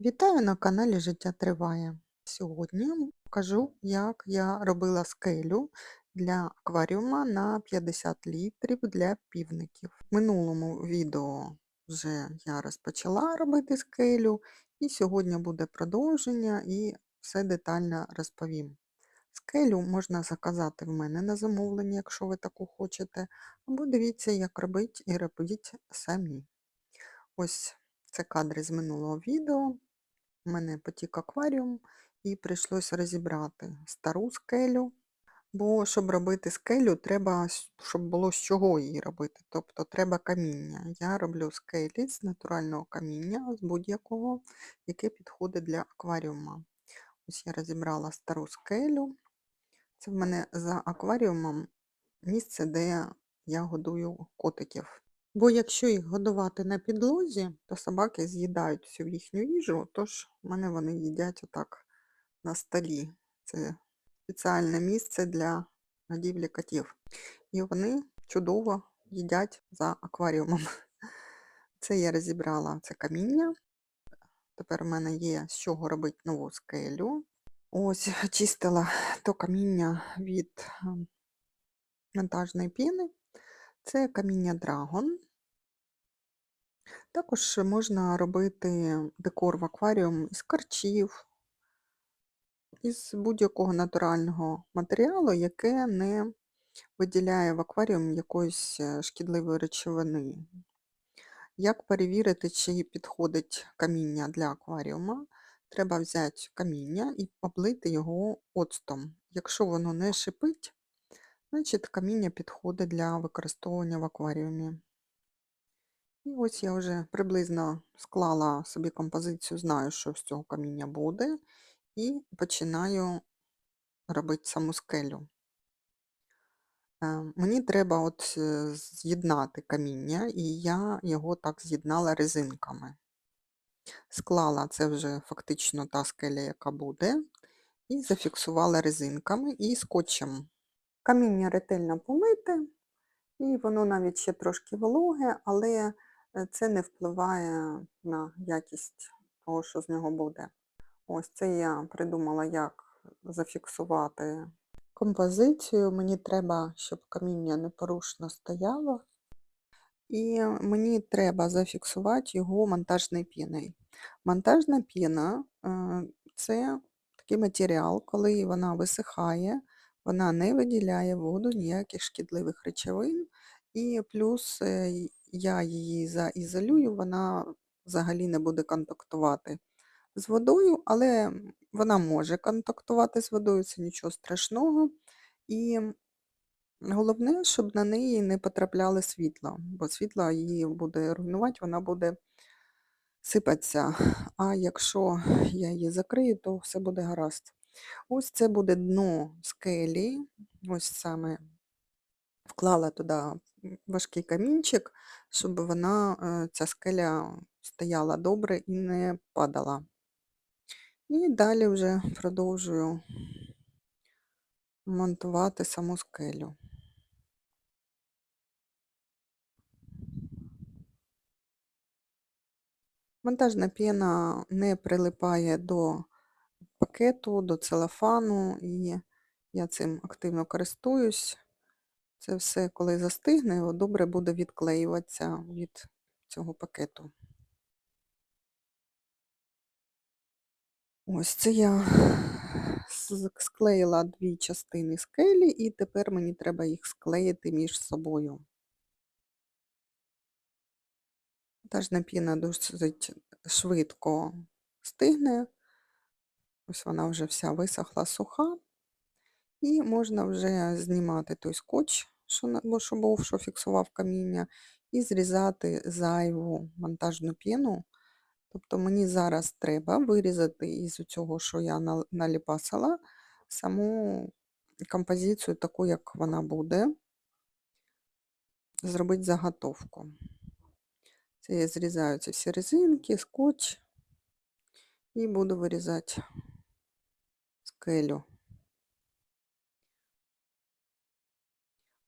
Вітаю на каналі Життя Триває. Сьогодні покажу, як я робила скелю для акваріума на 50 літрів для півників. В минулому відео вже я розпочала робити скелю, і сьогодні буде продовження і все детально розповім. Скелю можна заказати в мене на замовлення, якщо ви таку хочете, або дивіться, як робити і робіть самі. Ось це кадри з минулого відео. У мене потік акваріум, і прийшлося розібрати стару скелю. Бо щоб робити скелю, треба, щоб було з чого її робити. Тобто треба каміння. Я роблю скелі з натурального каміння, з будь-якого, яке підходить для акваріума. Ось я розібрала стару скелю. Це в мене за акваріумом місце, де я годую котиків. Бо якщо їх годувати на підлозі, то собаки з'їдають всю їхню їжу, тож в мене вони їдять отак на столі. Це спеціальне місце для годівлі котів. І вони чудово їдять за акваріумом. Це я розібрала це каміння. Тепер в мене є з чого робити нову скелю. Ось очистила то каміння від ем, монтажної піни. Це каміння Драгон. Також можна робити декор в акваріум із карчів, із будь-якого натурального матеріалу, яке не виділяє в акваріум якоїсь е, шкідливої речовини. Як перевірити, чи підходить каміння для акваріума? Треба взяти каміння і облити його оцтом. Якщо воно не шипить, значить каміння підходить для використовування в акваріумі. І ось я вже приблизно склала собі композицію, знаю, що з цього каміння буде, і починаю робити саму скелю. Е, Мені треба от е, з'єднати каміння, і я його так з'єднала резинками. Склала це вже фактично та скеля, яка буде, і зафіксувала резинками і скотчем. Каміння ретельно помите, і воно навіть ще трошки вологе, але це не впливає на якість того, що з нього буде. Ось це я придумала, як зафіксувати композицію. Мені треба, щоб каміння непорушно стояло. І мені треба зафіксувати його монтажною піною. Монтажна піна е, це такий матеріал, коли вона висихає, вона не виділяє воду ніяких шкідливих речовин. І плюс е, я її заізолюю, вона взагалі не буде контактувати з водою, але вона може контактувати з водою, це нічого страшного. І головне, щоб на неї не потрапляло світло, бо світло її буде руйнувати, вона буде сипатися. А якщо я її закрию, то все буде гаразд. Ось це буде дно скелі. Ось саме вклала туди важкий камінчик, щоб вона, е, ця скеля стояла добре і не падала. І далі вже продовжую монтувати саму скелю. Монтажна піна не прилипає до пакету, до целофану, і я цим активно користуюсь. Це все, коли застигне, добре буде відклеюватися від цього пакету. Ось це я склеїла дві частини скелі, і тепер мені треба їх склеїти між собою. Монтажна піна досить швидко стигне. Ось вона вже вся висохла суха. І можна вже знімати той скотч, що, що був, що фіксував каміння, і зрізати зайву монтажну піну. Тобто мені зараз треба вирізати із цього, що я наліпасила, саму композицію таку, як вона буде, зробити заготовку. Це я зрізаю ці всі резинки, скотч і буду вирізати скелю.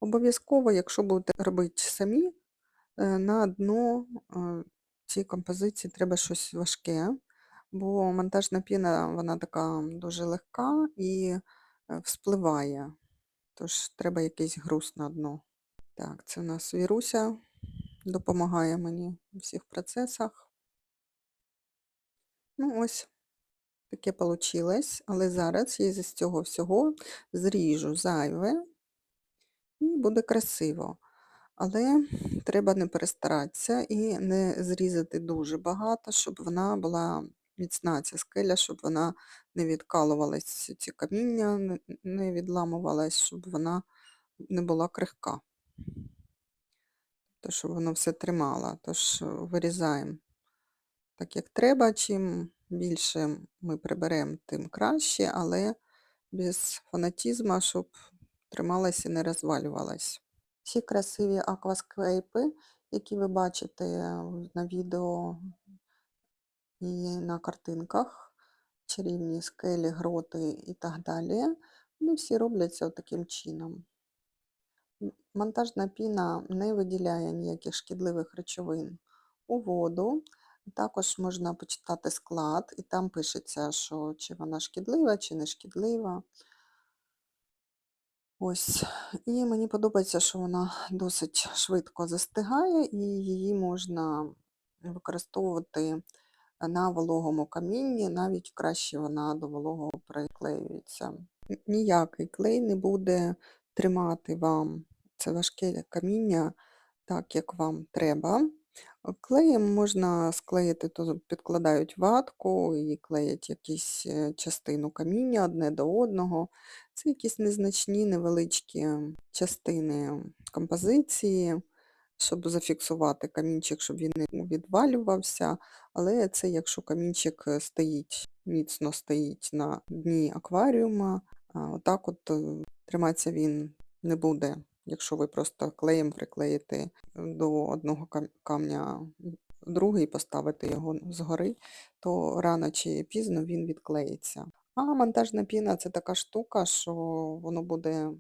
Обов'язково, якщо будете робити самі, е, на дно е, цієї композиції треба щось важке, бо монтажна піна, вона така дуже легка і е, вспливає. Тож треба якийсь груз на дно. Так, це у нас Віруся допомагає мені у всіх процесах. Ну, ось таке вийшло. Але зараз я з цього всього зріжу зайве і буде красиво. Але треба не перестаратися і не зрізати дуже багато, щоб вона була міцна, ця скеля, щоб вона не відкалувалась, ці каміння не- відламувалась, щоб вона не була крихка. То, щоб воно все тримало. Тож вирізаємо так, як треба. Чим більше ми приберемо, тим краще, але без фанатізму, щоб трималась і не розвалювалась. Ці красиві аквасквейпи, які ви бачите на відео і на картинках, чарівні скелі, гроти і так далі, вони всі робляться таким чином. Монтажна піна не виділяє ніяких шкідливих речовин у воду. Також можна почитати склад, і там пишеться, що чи вона шкідлива, чи не шкідлива. Ось. І мені подобається, що вона досить швидко застигає, і її можна використовувати на вологому камінні, навіть краще вона до вологого приклеюється. Ніякий клей не буде тримати вам це важке каміння так, як вам треба. Е, Клеєм можна склеїти, то підкладають ватку і клеять якісь е, частину каміння одне до одного. Це якісь незначні невеличкі частини композиції, щоб зафіксувати камінчик, щоб він не відвалювався. Але це якщо камінчик е, стоїть, міцно стоїть на дні акваріума, отак от е, триматися він не буде. Якщо ви просто клеєм приклеїте до одного камня другий, поставите його згори, то рано чи пізно він відклеїться. А монтажна піна це така штука, що воно буде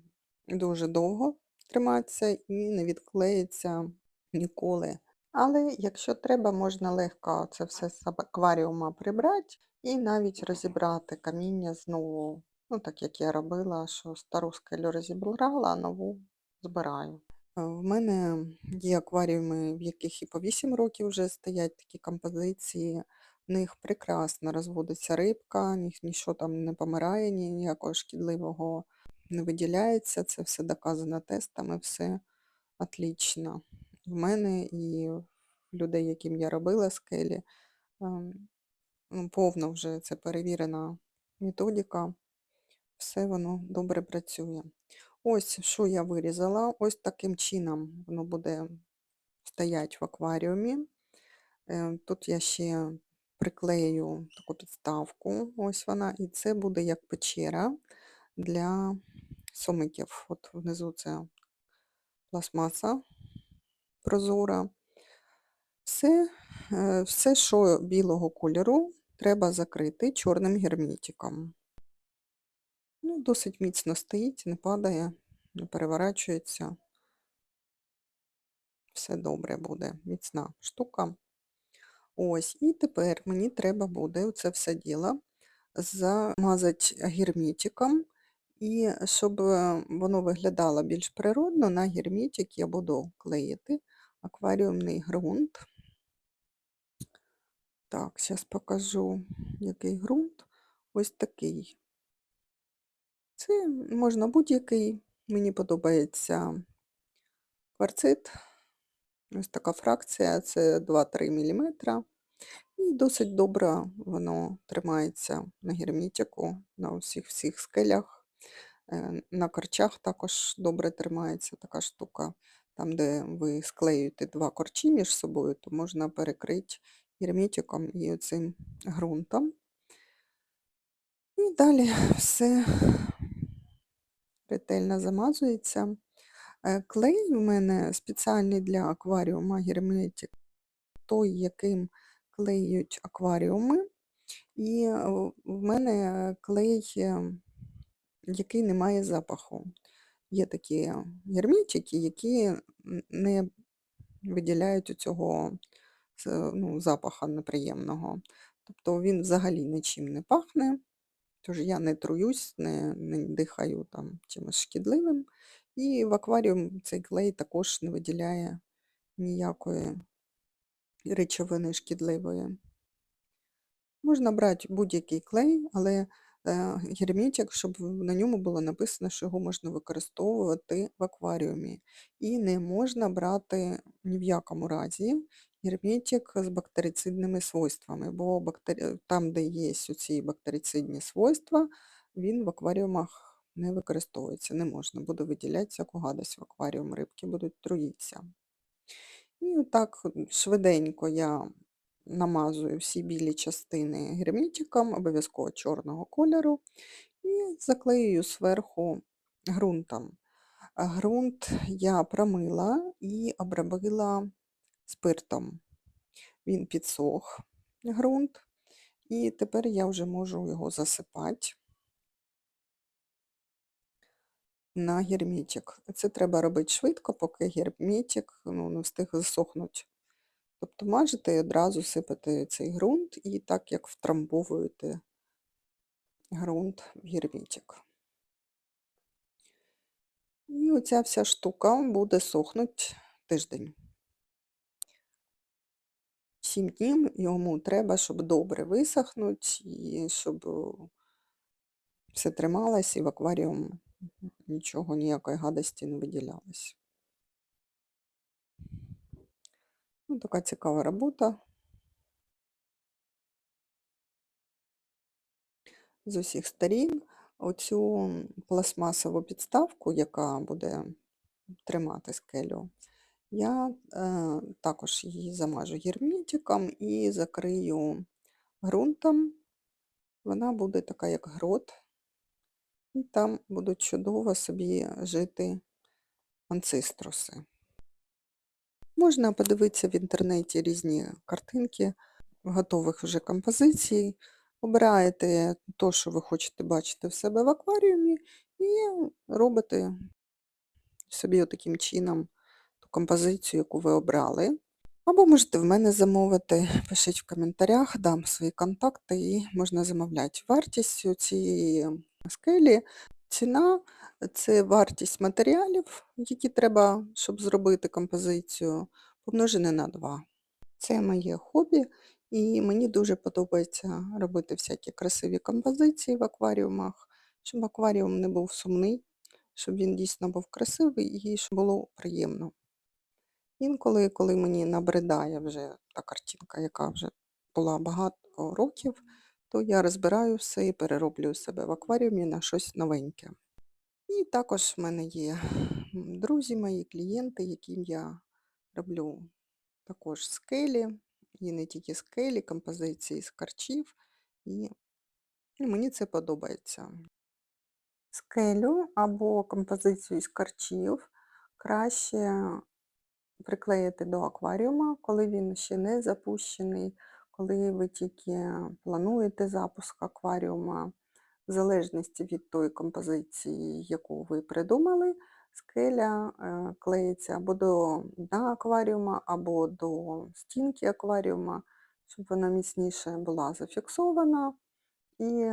дуже довго триматися і не відклеїться ніколи. Але якщо треба, можна легко це все з акваріума прибрати і навіть розібрати каміння знову. Ну, так як я робила, що стару скелю розібрала, а нову збираю. В мене є акваріуми, в яких і по 8 років вже стоять такі композиції. В них прекрасно розводиться рибка, ні, нічого там не помирає, ніякого шкідливого не виділяється. Це все доказано тестами, все отлично. В мене і в людей, яким я робила скелі, ем, ну, повно вже це перевірена методика, все воно добре працює. Ось що я вирізала. Ось таким чином воно буде стояти в акваріумі. Е, Тут я ще приклею таку підставку, ось вона, і це буде як печера для сомиків. От внизу це пластмаса прозора. Все, е, все, що білого кольору, треба закрити чорним герметиком. Ну, досить міцно стоїть, не падає, не переворачується. Все добре буде, міцна штука. Ось, і тепер мені треба буде це все діло замазати герметиком. І щоб е, воно виглядало більш природно, на герметик я буду клеїти акваріумний ґрунт. Так, зараз покажу, який ґрунт. Ось такий. Це можна будь-який. Мені подобається кварцит. Ось така фракція, це 2-3 мм. І досить добре воно тримається на герметику, на усіх всіх скелях. Е, На корчах також добре тримається така штука. Там, де ви склеюєте два корчі між собою, то можна перекрити герметиком і оцим ґрунтом. І далі все ретельно замазується. Е, Клей у мене спеціальний для акваріума герметик, той, яким клеють акваріуми. І е, в мене клей, е, який не має запаху. Є такі герметики, які не виділяють цього ну, запаха неприємного. Тобто він взагалі нічим не пахне, тож я не труюсь, не, не дихаю там чимось шкідливим. І в акваріум цей клей також не виділяє ніякої речовини шкідливої. Можна брати будь-який клей, але е, герметик, щоб на ньому було написано, що його можна використовувати в акваріумі. І не можна брати ні в якому разі герметик з бактерицидними свойствами, бо бактері... там, де є ці бактерицидні свойства, він в акваріумах не використовується, не можна, буде виділяти всяку гадость в акваріум, рибки будуть труїтися. І отак швиденько я намазую всі білі частини герметиком, обов'язково чорного кольору, і заклеюю зверху ґрунтом. А Ґрунт я промила і обробила спиртом. Він підсох, ґрунт, і тепер я вже можу його засипати на герметик. Це треба робити швидко, поки герметик ну, не встиг засохнути. Тобто мажете і одразу сипати цей ґрунт і так як втрамбовуєте ґрунт в герметик. І оця вся штука буде сохнути тиждень. Сім днів йому треба, щоб добре висохнути і щоб все трималось і в акваріум нічого, ніякої гадості не виділялось. Ну, така цікава робота. З усіх сторін оцю пластмасову підставку, яка буде тримати скелю, я е, також її замажу герметиком і закрию ґрунтом. Вона буде така, як грот, і там будуть чудово собі жити анциструси. Можна подивитися в інтернеті різні картинки готових вже композицій. Обираєте те, що ви хочете бачити в себе в акваріумі, і робите собі таким чином композицію, яку ви обрали. Або можете в мене замовити, пишіть в коментарях, дам свої контакти і можна замовляти. Вартість цієї скелі, ціна це вартість матеріалів, які треба, щоб зробити композицію, помножене на 2. Це моє хобі, і мені дуже подобається робити всякі красиві композиції в акваріумах, щоб акваріум не був сумний, щоб він дійсно був красивий і щоб було приємно. Інколи, коли мені набридає вже та картинка, яка вже була багато років, то я розбираю все і перероблюю себе в акваріумі на щось новеньке. І також в мене є друзі мої, клієнти, яким я роблю також скелі, і не тільки скелі, композиції з карчів, і мені це подобається. Скелю або композицію з карчів краще приклеїти до акваріума, коли він ще не запущений, коли ви тільки плануєте запуск акваріума, в залежності від тої композиції, яку ви придумали, скеля е, клеїться або до дна акваріума, або до стінки акваріума, щоб вона міцніше була зафіксована. І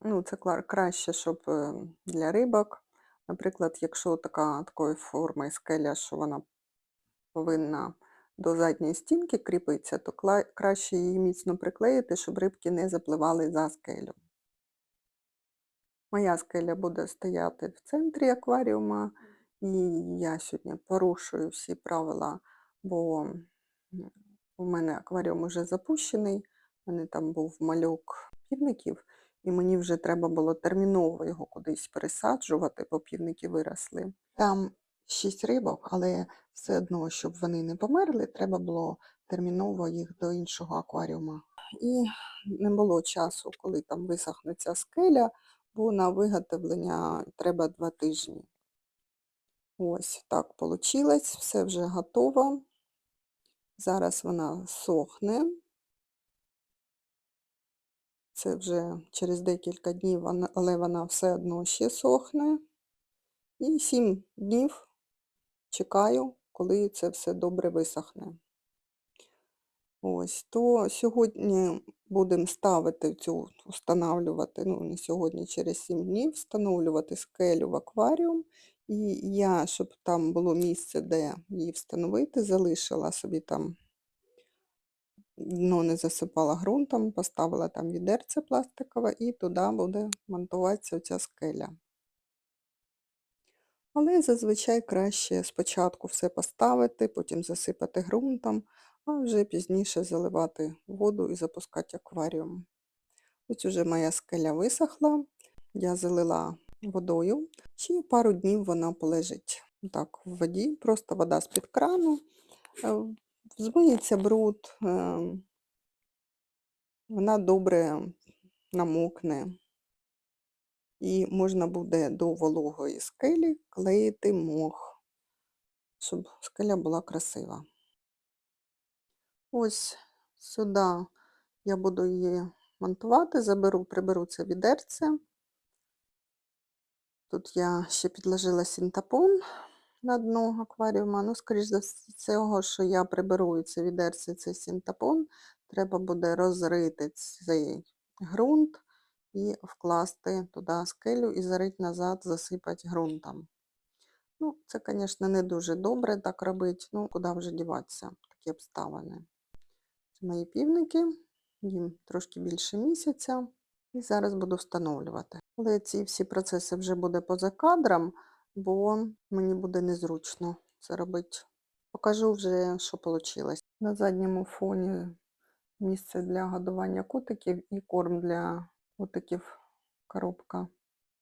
ну, це краще, щоб е, для рибок. Наприклад, якщо така такої форми скеля, що вона повинна до задньої стінки кріпитися, то краще її міцно приклеїти, щоб рибки не запливали за скелю. Моя скеля буде стояти в центрі акваріума, і я сьогодні порушую всі правила, бо у мене акваріум вже запущений, у мене там був малюк півників, і мені вже треба було терміново його кудись пересаджувати, бо півники виросли. Там шість рибок, але все одно, щоб вони не померли, треба було терміново їх до іншого акваріума. І не було часу, коли там висохне ця скеля, бо на виготовлення треба два тижні. Ось так вийшло, все вже готово. Зараз вона сохне. Це вже через декілька днів, але вона все одно ще сохне. І сім днів чекаю, коли це все добре висохне. Ось, то сьогодні будемо ставити цю, встановлювати, ну не сьогодні, через 7 днів, встановлювати скелю в акваріум. І я, щоб там було місце, де її встановити, залишила собі там, дно не засипала ґрунтом, поставила там відерце пластикове і туди буде монтуватися ця скеля. Але зазвичай краще спочатку все поставити, потім засипати ґрунтом, а вже пізніше заливати воду і запускати акваріум. Ось уже моя скеля висохла, я залила водою, ще пару днів вона полежить так в воді, просто вода з-під крану, е, змиється бруд, е, вона добре намокне. І можна буде до вологої скелі клеїти мох, щоб скеля була красива. Ось сюди я буду її монтувати, заберу, приберу це відерце. Тут я ще підложила синтепон на дно акваріума. Ну, скоріш за всього, що я приберу це відерце, цей синтепон, треба буде розрити цей ґрунт і вкласти туди скелю і зарить назад, засипати ґрунтом. Ну, це, звісно, не дуже добре так робити, ну, куди вже діватися, такі обставини. Це мої півники, їм трошки більше місяця. І зараз буду встановлювати. Але ці всі процеси вже буде поза кадром, бо мені буде незручно це робити. Покажу вже, що вийшло. На задньому фоні місце для годування котиків і корм для котиків коробка.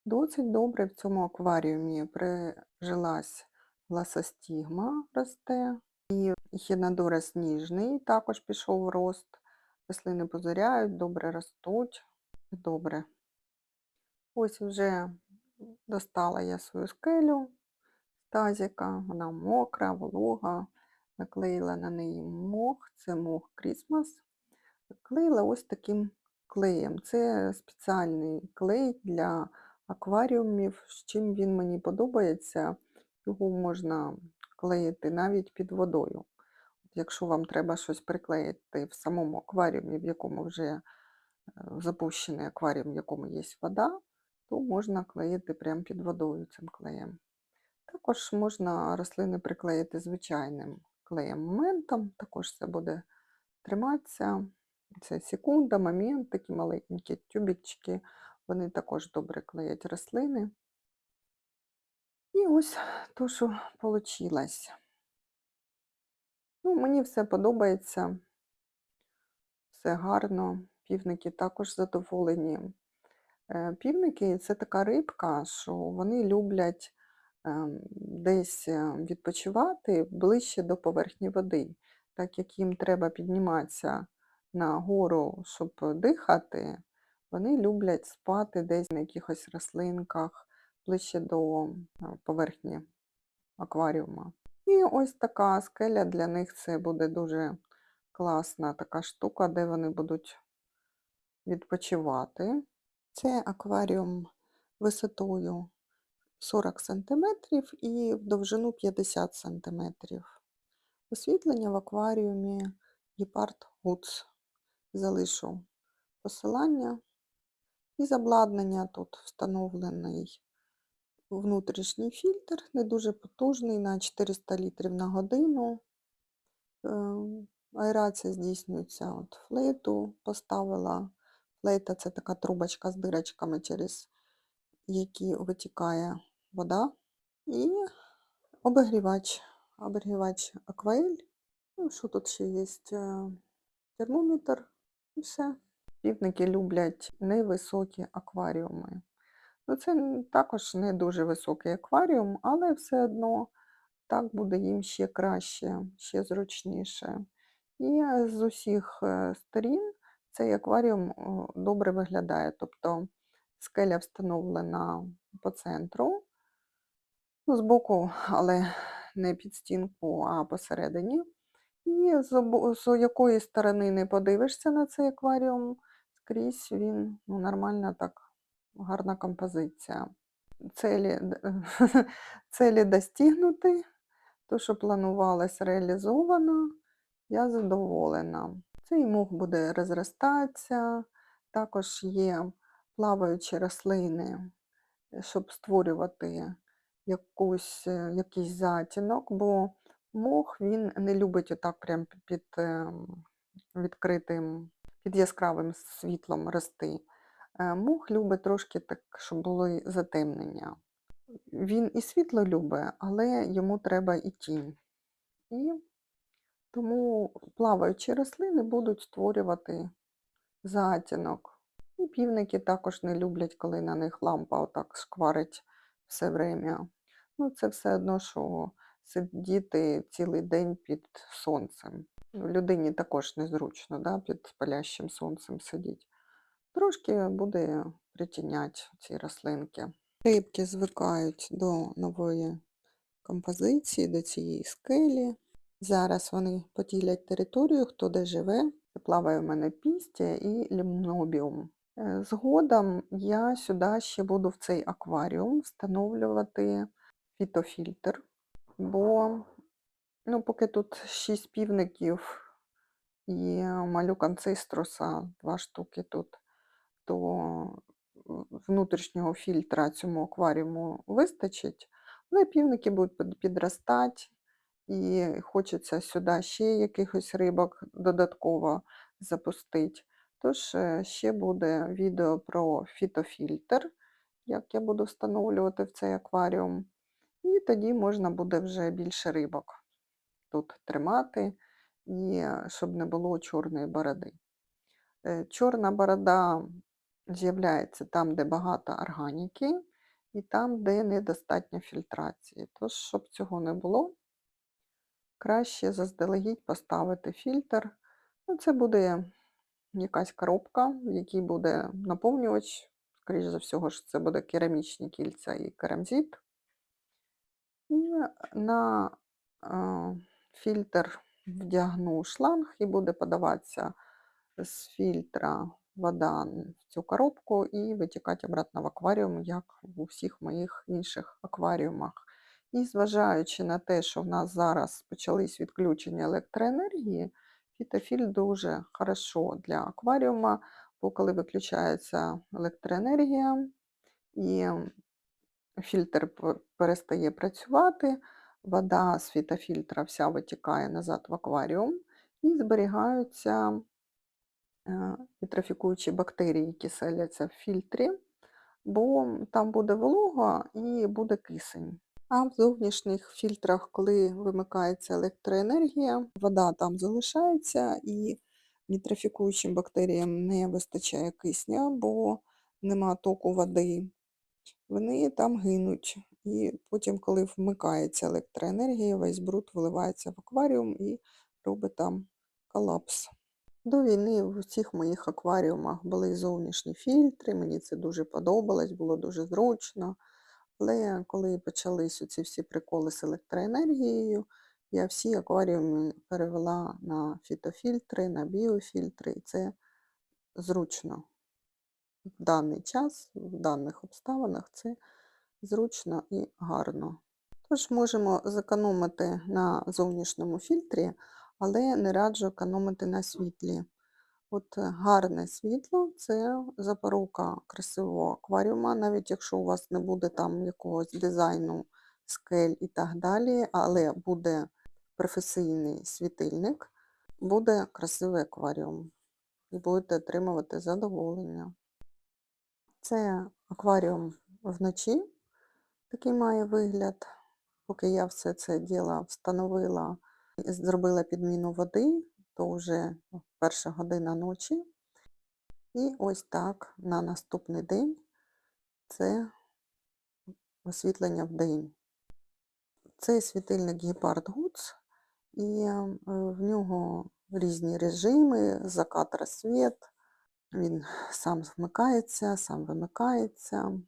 Досить добре в цьому акваріумі прижилась ласостігма росте. І хінодорес ніжний також пішов рост. Рослини позоряють, добре ростуть. Добре. Ось вже достала я свою скелю з тазика, вона мокра, волога, наклеїла на неї мох, це мох Крісмас. Клеїла ось таким клеєм. Це спеціальний клей для акваріумів, з чим він мені подобається. Його можна клеїти навіть під водою. Якщо вам треба щось приклеїти в самому акваріумі, в якому вже е, запущений акваріум, в якому є вода, то можна клеїти прямо під водою цим клеєм. Також можна рослини приклеїти звичайним клеєм моментом, також це буде триматися. Це секунда, момент, такі маленькі тюбічки, вони також добре клеять рослини. І ось то, що вийшло. Ну, мені все подобається, все гарно, півники також задоволені. Е, Півники це така рибка, що вони люблять ем, десь е, відпочивати ближче до поверхні води, так як їм треба підніматися на гору, щоб дихати, вони люблять спати десь на якихось рослинках ближче до е, поверхні акваріума. І ось така скеля для них це буде дуже класна така штука, де вони будуть відпочивати. Це акваріум висотою 40 см і в довжину 50 см. Освітлення в акваріумі Gepard Woods. Залишу посилання. Із обладнання тут встановлений внутрішній фільтр, не дуже потужний, на 400 літрів на годину. Е, Аерація здійснюється от флейту, поставила. Флейта це така трубочка з дирочками, через які витікає вода. І обігрівач, обігрівач акваель. Ну, що тут ще є? Е, Термометр і все. Півники люблять невисокі акваріуми. Ну, Це також не дуже високий акваріум, але все одно так буде їм ще краще, ще зручніше. І з усіх е, сторін цей акваріум добре виглядає. Тобто скеля встановлена по центру, ну, збоку, але не під стінку, а посередині. І з, з якої сторони не подивишся на цей акваріум, скрізь він ну, нормально так, гарна композиція. Целі, Целі достигнути, то, що планувалось, реалізовано, я задоволена. Цей мох буде розростатися, також є плаваючі рослини, щоб створювати якусь, е, якийсь затінок, бо мох він не любить отак прям під ем, відкритим, під яскравим світлом рости. Е, Мох любить трошки так, щоб було затемнення. Він і світло любить, але йому треба і тінь. І тому плаваючі рослини будуть створювати затінок. І півники також не люблять, коли на них лампа отак шкварить все время. Ну, це все одно, що сидіти цілий день під сонцем. Людині також незручно да, під палящим сонцем сидіти. Трошки буде притіняти ці рослинки. Рибки звикають до нової композиції, до цієї скелі. Зараз вони поділять територію, хто де живе. Це плаває в мене пістя і лімнобіум. Е, Згодом я сюди ще буду в цей акваріум встановлювати фітофільтр, бо ну, поки тут 6 півників і малюк анциструса, два штуки тут, то внутрішнього фільтра цьому акваріуму вистачить. Але півники будуть підростати, і хочеться сюди ще якихось рибок додатково запустити. Тож е, ще буде відео про фітофільтр, як я буду встановлювати в цей акваріум. І тоді можна буде вже більше рибок тут тримати, і е, щоб не було чорної бороди. Е, Чорна борода з'являється там, де багато органіки, і там, де недостатньо фільтрації. Тож, щоб цього не було, краще заздалегідь поставити фільтр. Ну, це буде якась коробка, в якій буде наповнювач. Скоріше за всього, що це буде керамічні кільця і керамзит. І на е, фільтр вдягну шланг і буде подаватися з фільтра вода в цю коробку і витікати обратно в акваріум, як в усіх моїх інших акваріумах. І зважаючи на те, що в нас зараз почались відключення електроенергії, фітофіль дуже хорошо для акваріума, бо коли виключається електроенергія і фільтр перестає працювати, вода з фітофільтра вся витікає назад в акваріум і зберігаються е, вітрофікуючі бактерії, які селяться в фільтрі, бо там буде волога і буде кисень. А в зовнішніх фільтрах, коли вимикається електроенергія, вода там залишається і нітрофікуючим бактеріям не вистачає кисня, бо нема току води. Вони там гинуть. І потім, коли вмикається електроенергія, весь бруд виливається в акваріум і робить там колапс. До війни в усіх моїх акваріумах були зовнішні фільтри, мені це дуже подобалось, було дуже зручно. Але коли почались ці всі приколи з електроенергією, я всі акваріуми перевела на фітофільтри, на біофільтри, і це зручно. В даний час, в даних обставинах, це зручно і гарно. Тож можемо зекономити на зовнішньому фільтрі, але не раджу економити на світлі. От е, гарне світло це запорука красивого акваріума, навіть якщо у вас не буде там якогось дизайну, скель і так далі, але буде професійний світильник, буде красивий акваріум. І будете отримувати задоволення. Це акваріум вночі, такий має вигляд. Поки я все це діло встановила зробила підміну води, то вже перша година ночі. І ось так на наступний день це освітлення в день. Цей світильник Гепард Goods, і е, в нього різні режими, закат розсвіт. Він сам вмикається, сам вимикається.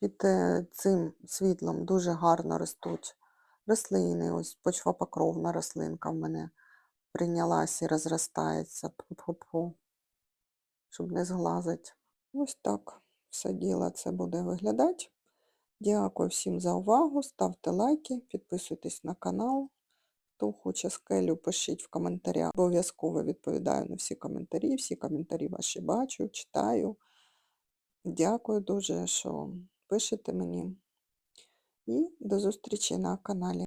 Під е, цим світлом дуже гарно ростуть рослини. Ось почвопокровна рослинка в мене прийнялась і розростається, щоб не зглазить. Ось так все діло це буде виглядати. Дякую всім за увагу. Ставте лайки, підписуйтесь на канал. Хто хоче скелю, пишіть в коментарях. Обов'язково відповідаю на всі коментарі. Всі коментарі ваші бачу, читаю. Дякую дуже, що пишете мені. І до зустрічі на каналі.